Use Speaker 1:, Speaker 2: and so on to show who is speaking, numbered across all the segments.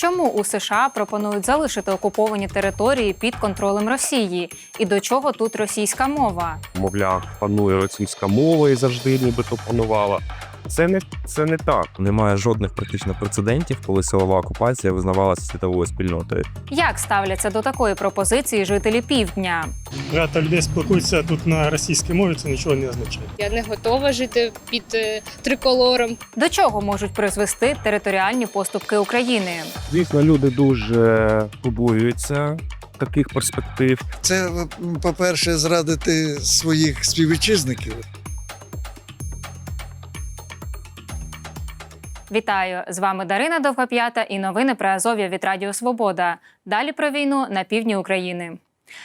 Speaker 1: Чому у США пропонують залишити окуповані території під контролем Росії? І до чого тут російська мова?
Speaker 2: мовляв, панує російська мова і завжди нібито панувала. Це не це не так.
Speaker 3: Немає жодних практично прецедентів, коли силова окупація визнавалася світовою спільнотою.
Speaker 1: Як ставляться до такої пропозиції жителі півдня?
Speaker 4: Багато людей спілкуються тут на російській мові, це нічого не означає.
Speaker 5: Я не готова жити під е, триколором.
Speaker 1: До чого можуть призвести територіальні поступки України?
Speaker 2: Звісно, люди дуже побоюються таких перспектив.
Speaker 6: Це, по-перше, зрадити своїх співвітчизників.
Speaker 1: Вітаю! З вами Дарина Довгоп'ята і новини про Азов'я від Радіо Свобода. Далі про війну на півдні України.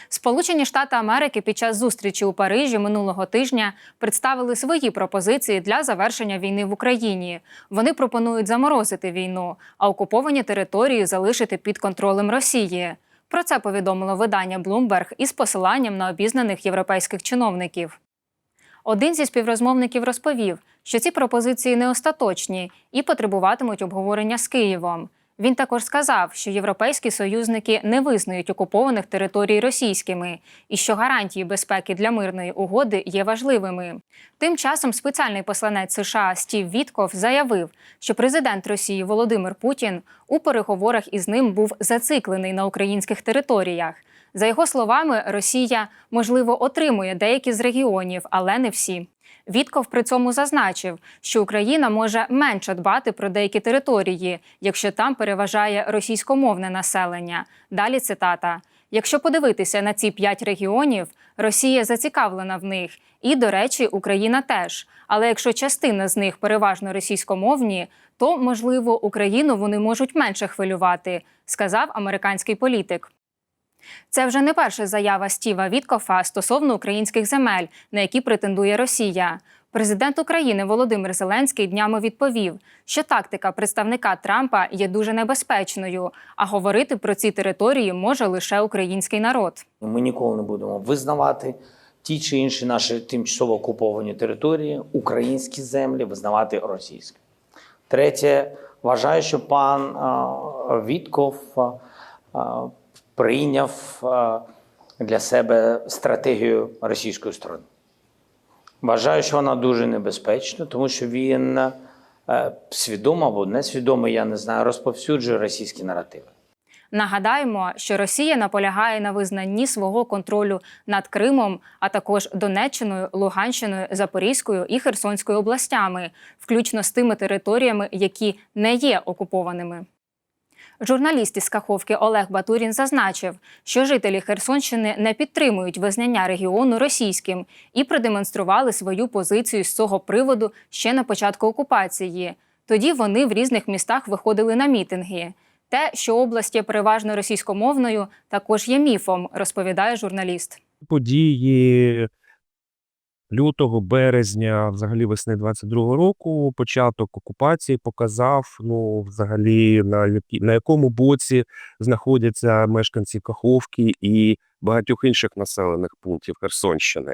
Speaker 1: Сполучені Штати Америки під час зустрічі у Парижі минулого тижня представили свої пропозиції для завершення війни в Україні. Вони пропонують заморозити війну, а окуповані території залишити під контролем Росії. Про це повідомило видання Bloomberg із посиланням на обізнаних європейських чиновників. Один зі співрозмовників розповів, що ці пропозиції не остаточні і потребуватимуть обговорення з Києвом. Він також сказав, що європейські союзники не визнають окупованих територій російськими і що гарантії безпеки для мирної угоди є важливими. Тим часом спеціальний посланець США Стів Вітков заявив, що президент Росії Володимир Путін у переговорах із ним був зациклений на українських територіях. За його словами, Росія можливо отримує деякі з регіонів, але не всі. Вітков при цьому зазначив, що Україна може менше дбати про деякі території, якщо там переважає російськомовне населення. Далі цитата: якщо подивитися на ці п'ять регіонів, Росія зацікавлена в них, і, до речі, Україна теж. Але якщо частина з них переважно російськомовні, то можливо Україну вони можуть менше хвилювати, сказав американський політик. Це вже не перша заява Стіва Віткофа стосовно українських земель, на які претендує Росія. Президент України Володимир Зеленський днями відповів, що тактика представника Трампа є дуже небезпечною, а говорити про ці території може лише український народ.
Speaker 7: Ми ніколи не будемо визнавати ті чи інші наші тимчасово окуповані території, українські землі, визнавати російські. Третє, вважаю, що пан Вітков прийняв для себе стратегію російської сторони. Вважаю, що вона дуже небезпечна, тому що він е, свідомо або несвідомо, я не знаю, розповсюджує російські наративи.
Speaker 1: Нагадаємо, що Росія наполягає на визнанні свого контролю над Кримом, а також Донеччиною, Луганщиною, Запорізькою і Херсонською областями, включно з тими територіями, які не є окупованими. Журналіст із Каховки Олег Батурін зазначив, що жителі Херсонщини не підтримують визнання регіону російським і продемонстрували свою позицію з цього приводу ще на початку окупації. Тоді вони в різних містах виходили на мітинги. Те, що область є переважно російськомовною, також є міфом, розповідає журналіст.
Speaker 2: Події лютого, березня, взагалі весни 22-го року, початок окупації показав, ну, взагалі, на, на якому боці знаходяться мешканці Каховки і багатьох інших населених пунктів Херсонщини.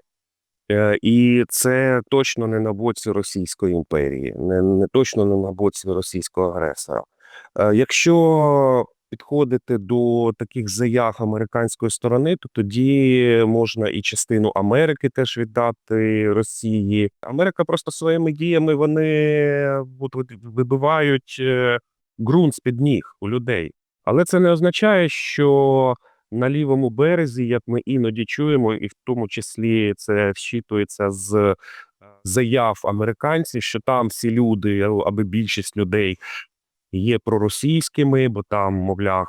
Speaker 2: Е, І це точно не на боці Російської імперії, не, не точно не на боці російського агресора. Е, Якщо підходити до таких заяв американської сторони, то тоді можна і частину Америки теж віддати Росії. Америка просто своїми діями вони вибивають е, ґрунт з-під ніг у людей. Але це не означає, що на лівому березі, як ми іноді чуємо, і в тому числі це вщитується з е, заяв американців, що там всі люди, аби більшість людей є проросійськими, бо там, мовляв,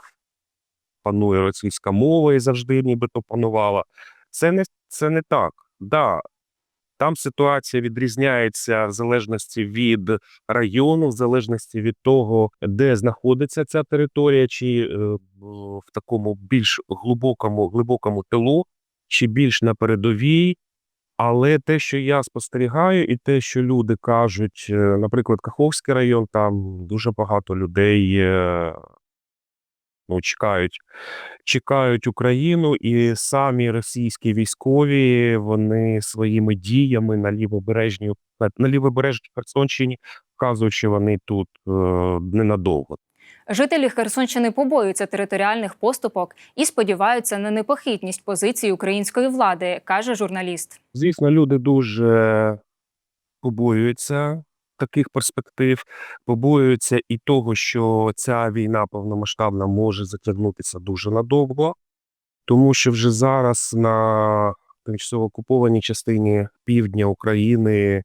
Speaker 2: панує російська мова і завжди нібито панувала. Це не, це не так. Да, там ситуація відрізняється в залежності від району, в залежності від того, де знаходиться ця територія, чи е, в- такому більш глибокому, глибокому тилу, чи більш на передовій. Але те, що я спостерігаю, і те, що люди кажуть, е, наприклад, Каховський район, там дуже багато людей е, ну, чекають, чекають Україну, і самі російські військові вони своїми діями на лівобережній на, лівобережній Херсонщині вказують, що вони тут е, ненадовго.
Speaker 1: Жителі Херсонщини побоюються територіальних поступок і сподіваються на непохитність позиції української влади, каже журналіст.
Speaker 2: Звісно, люди дуже побоюються таких перспектив, побоюються і того, що ця війна повномасштабна може затягнутися дуже надовго, тому що вже зараз на тимчасово окупованій частині півдня України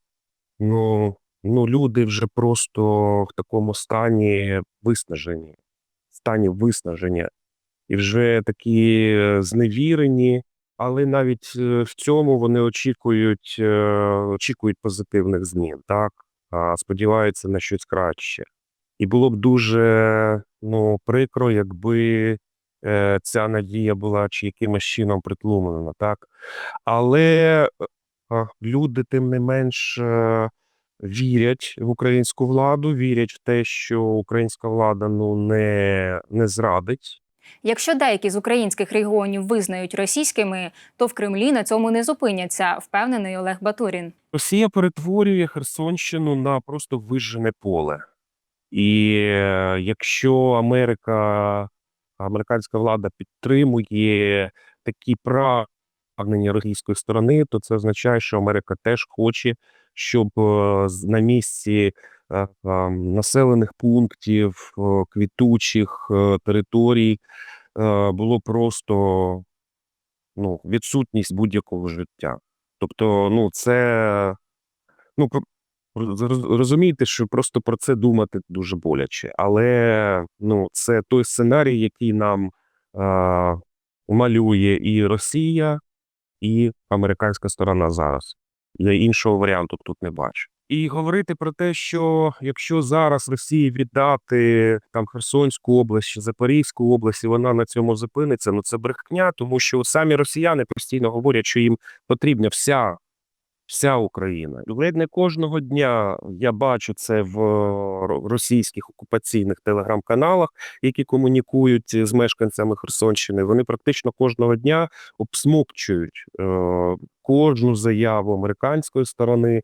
Speaker 2: ну, ну люди вже просто в такому стані виснажені, стані виснаження, і вже такі е, зневірені. Але навіть е, в цьому вони очікують, е, очікують позитивних змін, так? Сподіваються на щось краще. І було б дуже ну, прикро, якби ця надія була чи якимось чином притлумлена, так? Але люди, тим не менш, вірять в українську владу, вірять в те, що українська влада ну, не, не зрадить.
Speaker 1: Якщо деякі з українських регіонів визнають російськими, то в Кремлі на цьому не зупиняться, впевнений Олег Батурін.
Speaker 2: Росія перетворює Херсонщину на просто вижжене поле. І е, якщо Америка, американська влада підтримує такі прагнення російської сторони, то це означає, що Америка теж хоче, щоб е, на місці е, населених пунктів, е, квітучих територій було просто ну, відсутність будь-якого життя. Тобто, ну, це ну, розумієте, що просто про це думати дуже боляче. Але ну, це той сценарій, який нам малює і Росія, і американська сторона зараз. Іншого варіанту тут не бачу. І говорити про те, що якщо зараз Росії віддати там Херсонську область Запорізьку область, і вона на цьому зупиниться, ну це брехня, тому що самі росіяни постійно говорять, що їм потрібна вся, вся Україна. Ледь не кожного дня я бачу це в е, російських окупаційних телеграм-каналах, які комунікують з мешканцями Херсонщини. Вони практично кожного дня обсмокчують е, кожну заяву американської сторони, е,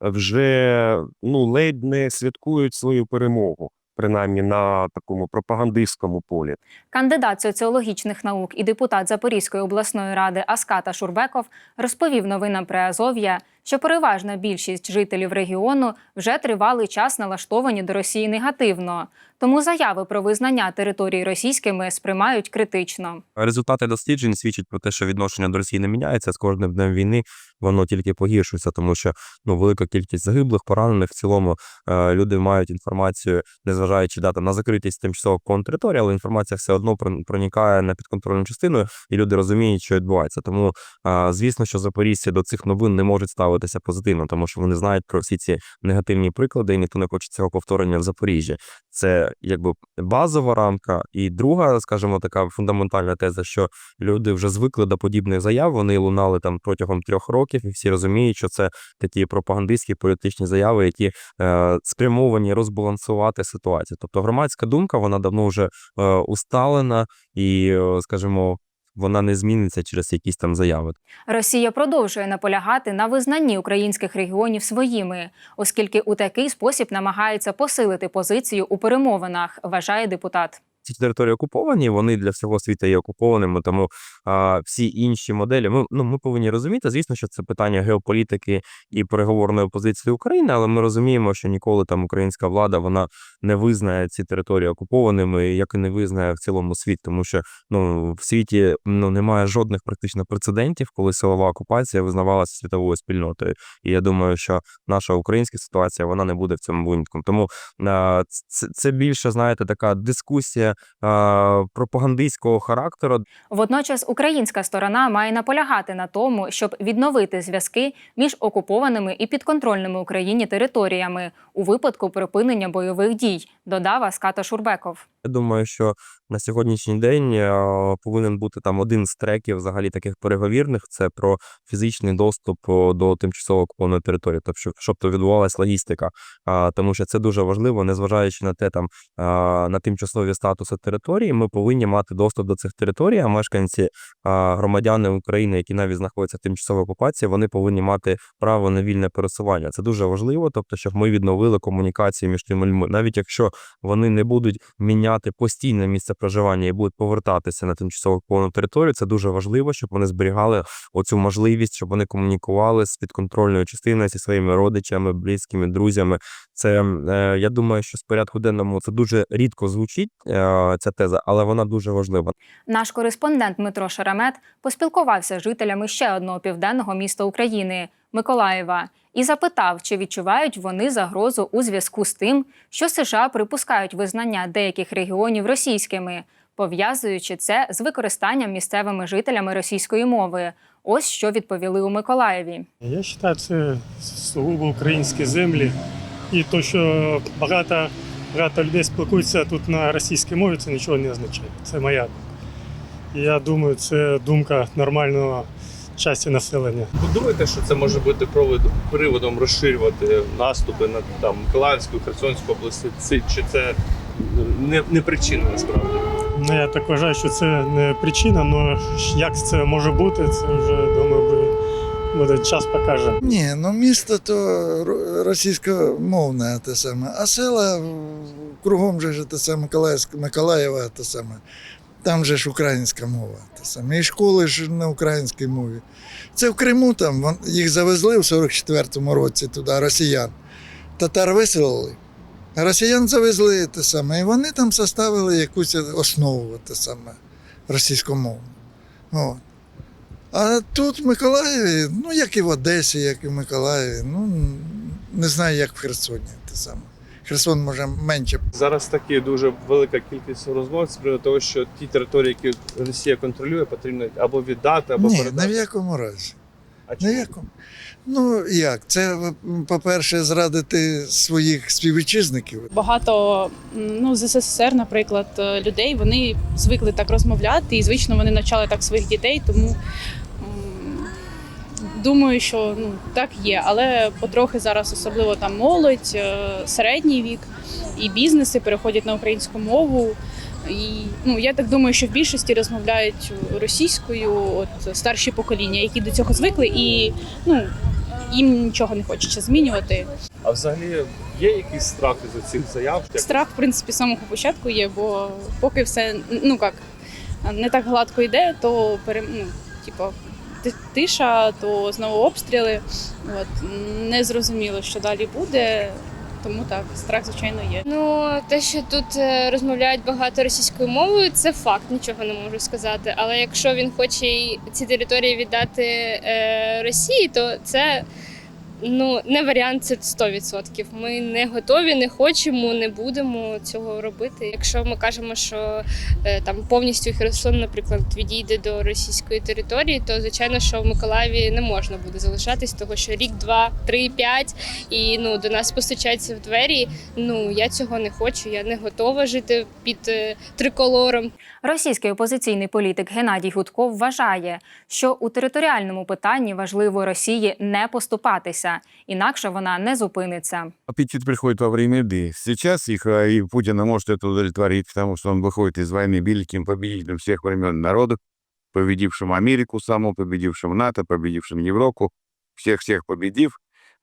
Speaker 2: вже ну ледь не святкують свою перемогу, принаймні на такому пропагандистському полі.
Speaker 1: Кандидат соціологічних наук і депутат Запорізької обласної ради Аската Шурбеков розповів новинам Приазов'я, що переважна більшість жителів регіону вже тривалий час налаштовані до Росії негативно, тому заяви про визнання територій російськими сприймають критично.
Speaker 3: Результати досліджень свідчать про те, що відношення до Росії не міняється з кожним днем війни. Воно тільки погіршується, тому що ну велика кількість загиблих, поранених в цілому е, люди мають інформацію, незважаючи да, там, на закритість тимчасово окупованої але інформація все одно проникає на підконтрольну частину, і люди розуміють, що відбувається. Тому е, звісно, що запорізьці до цих новин не можуть ставитися позитивно, тому що вони знають про всі ці негативні приклади, і ніхто не хоче цього повторення в Запоріжжі. Це якби базова рамка, і друга, скажімо, така фундаментальна теза, що люди вже звикли до подібних заяв. Вони лунали там протягом трьох років, і всі розуміють, що це такі пропагандистські політичні заяви, які е, спрямовані розбалансувати ситуацію. Тобто громадська думка вона давно вже е, усталена і, е, скажімо, вона не зміниться через якісь там заяви.
Speaker 1: Росія продовжує наполягати на визнанні українських регіонів своїми, оскільки у такий спосіб намагається посилити позицію у перемовинах, вважає депутат.
Speaker 3: Ці території окуповані, вони для всього світу є окупованими, тому а, всі інші моделі. Ми, ну, ми повинні розуміти, звісно, що це питання геополітики і переговорної позиції України, але ми розуміємо, що ніколи там українська влада вона не визнає ці території окупованими, як і не визнає в цілому світ, тому що ну в світі ну немає жодних практично прецедентів, коли силова окупація визнавалася світовою спільнотою. І я думаю, що наша українська ситуація вона не буде в цьому винятком. Тому а, це, це більше знаєте така дискусія а, пропагандистського характеру.
Speaker 1: Водночас українська сторона має наполягати на тому, щоб відновити зв'язки між окупованими і підконтрольними Україні територіями у випадку припинення бойових дій, додав Аската Шурбеков.
Speaker 3: Я думаю, що на сьогоднішній день е, повинен бути там один з треків взагалі таких переговірних. Це про фізичний доступ до тимчасово окупованої території, тобто щоб, то відбувалась логістика. Тому що це дуже важливо, незважаючи на те, там на тимчасові статуси території, ми повинні мати доступ до цих територій, а мешканці, громадяни України, які навіть знаходяться в тимчасовій окупації, вони повинні мати право на вільне пересування. Це дуже важливо, тобто, щоб ми відновили комунікації між тими людьми, навіть якщо вони не будуть міняти постійне місце проживання і будуть повертатися на тимчасово окуповану територію. Це дуже важливо, щоб вони зберігали оцю можливість, щоб вони комунікували з підконтрольною частиною зі своїми родичами, близькими, друзями. Це е, я думаю, що з порядку денному це дуже рідко звучить е, ця теза, але вона дуже важлива.
Speaker 1: Наш кореспондент Дмитро Шеремет поспілкувався з жителями ще одного південного міста України Миколаєва і запитав, чи відчувають вони загрозу у зв'язку з тим, що США припускають визнання деяких регіонів російськими, пов'язуючи це з використанням місцевими жителями російської мови. Ось що відповіли у Миколаєві.
Speaker 4: Я вважаю, це сугубо українські землі. І то, що багато, багато людей спілкуються тут на російській мові, це нічого не означає. Це моя думка. І я думаю, це думка нормального часті населення.
Speaker 8: Ви думаєте, що це може бути приводом, приводом розширювати наступи на там Миколаївську, Херсонську області? Це чи це не, не причина насправді?
Speaker 4: Ну, я так вважаю, що це не причина, але як це може бути, це вже думаю, буде, час покаже.
Speaker 6: Ні, ну місто то російськомовне те саме, а села кругом же ж те саме Миколаєва те саме. Там же ж українська мова. Те саме. І школи ж на українській мові. Це в Криму там їх завезли в 44-му році туди, росіян. Татар виселили. Росіян завезли те саме. І вони там составили якусь основу те саме російськомовну. От. А тут в Миколаєві, ну як і в Одесі, як і в Миколаєві, ну не знаю, як в Херсоні. Те саме. Херсон може менше.
Speaker 8: Зараз таки дуже велика кількість розмов з приводу того, що ті території, які Росія контролює, потрібно або віддати, або
Speaker 6: Ні, ні в якому разі.
Speaker 8: А чому?
Speaker 6: якому. Ну як? Це, по-перше, зрадити своїх співвітчизників.
Speaker 9: Багато ну, з СССР, наприклад, людей вони звикли так розмовляти, і звично вони навчали так своїх дітей. Тому думаю, що ну, так є. Але потрохи зараз, особливо там молодь, е, середній вік і бізнеси переходять на українську мову. І ну я так думаю, що в більшості розмовляють російською, от старші покоління, які до цього звикли, і ну їм нічого не хочеться змінювати.
Speaker 8: А взагалі є якийсь страх із цих заяв?
Speaker 9: Страх, в принципі, з самого початку є, бо поки все ну як не так гладко йде, то пере, ну, типу, ти- тиша, то знову обстріли. От не зрозуміло, що далі буде. Тому так, страх, звичайно, є.
Speaker 5: Ну, те, що тут е, розмовляють багато російською мовою, це факт, нічого не можу сказати. Але якщо він хоче ці території віддати е, Росії, то це ну не варіант, це 100%. Ми не готові, не хочемо, не будемо цього робити. Якщо ми кажемо, що е, там повністю Херсон, наприклад, відійде до російської території, то звичайно, що в Миколаєві не можна буде залишатись, того що рік, два, три, п'ять, і ну до нас постучаться в двері. Ну я цього не хочу. Я не готова жити під е, триколором.
Speaker 1: Російський опозиційний політик Геннадій Гудков вважає, що у територіальному питанні важливо Росії не поступатися, інакше вона не зупиниться.
Speaker 10: аппетит приходит во время еды. Сейчас их а, и Путина может это удовлетворить, потому что он выходит из войны великим победителем всех времен народов, победившим Америку саму, победившим НАТО, победившим Европу, всех-всех победив.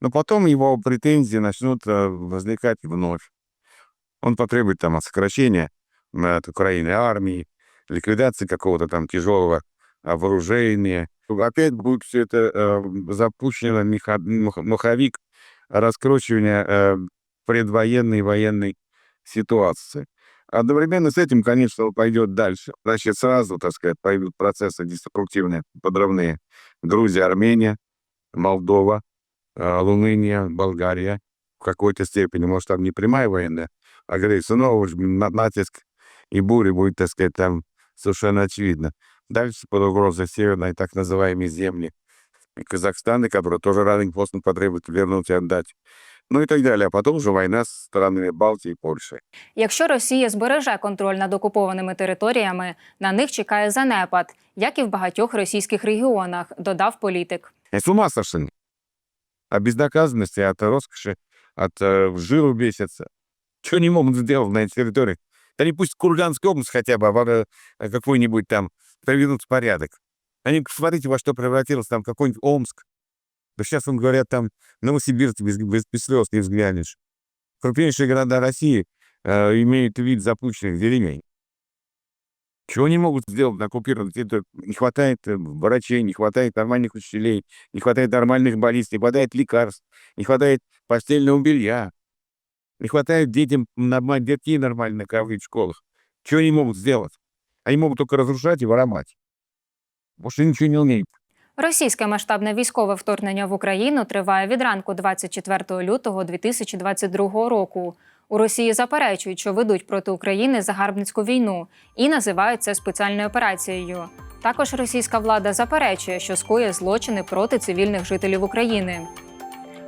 Speaker 10: Но потом его претензии начнут а, возникать вновь. Он потребует там сокращения а, от Украины армии, ликвидации какого-то там тяжелого вооружения. Опять будет все это а, запущено меха- мах- маховик раскручивания э, предвоенной военной ситуации. Одновременно с этим, конечно, пойдет дальше. Значит, сразу, так сказать, пойдут процессы деструктивные, подрывные. Грузия, Армения, Молдова, э, Румыния, Болгария. В какой-то степени, может, там не прямая военная агрессия, но уж на- натиск и буря будет, так сказать, там совершенно очевидно. Дальше под угрозой северной так называемой земли Казахстана, который тоже рано или поздно потребует вернуть и отдать. Ну и так далее. А потом уже война с странами Балтии и Польши.
Speaker 1: Якщо Росія збереже контроль над окупованими територіями, на них чекає занепад, як і в багатьох російських регіонах, додав політик.
Speaker 10: И с ума сошли. От безнаказанности, от роскоши, от э, жиру бесятся. Что не могут сделать на этой территории? Они пусть Курганская область хотя бы, а во- э, какой-нибудь там приведут в порядок. Они, смотрите, во что превратился там какой-нибудь Омск. Да сейчас, он говорят, там Новосибирск без, без, без слез не взглянешь. Крупнейшие города России э, имеют вид запущенных деревень. Чего они могут сделать на оккупированной территории? Не хватает э, врачей, не хватает нормальных учителей, не хватает нормальных больниц, не хватает лекарств, не хватает постельного белья, не хватает детям детей нормально кормить в школах. Чего они могут сделать? Они могут только разрушать и воровать. Больше ничего не умеют.
Speaker 1: Російське масштабне військове вторгнення в Україну триває від ранку 24 лютого 2022 року. У Росії заперечують, що ведуть проти України загарбницьку війну і називають це спеціальною операцією. Також російська влада заперечує, що скоює злочини проти цивільних жителів України.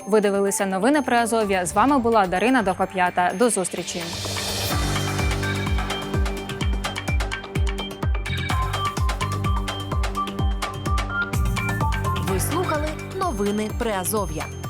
Speaker 1: Ви дивилися новини про Азов'я. З вами була Дарина Довгоп'ята. До зустрічі.
Speaker 11: Новини Приазов'я.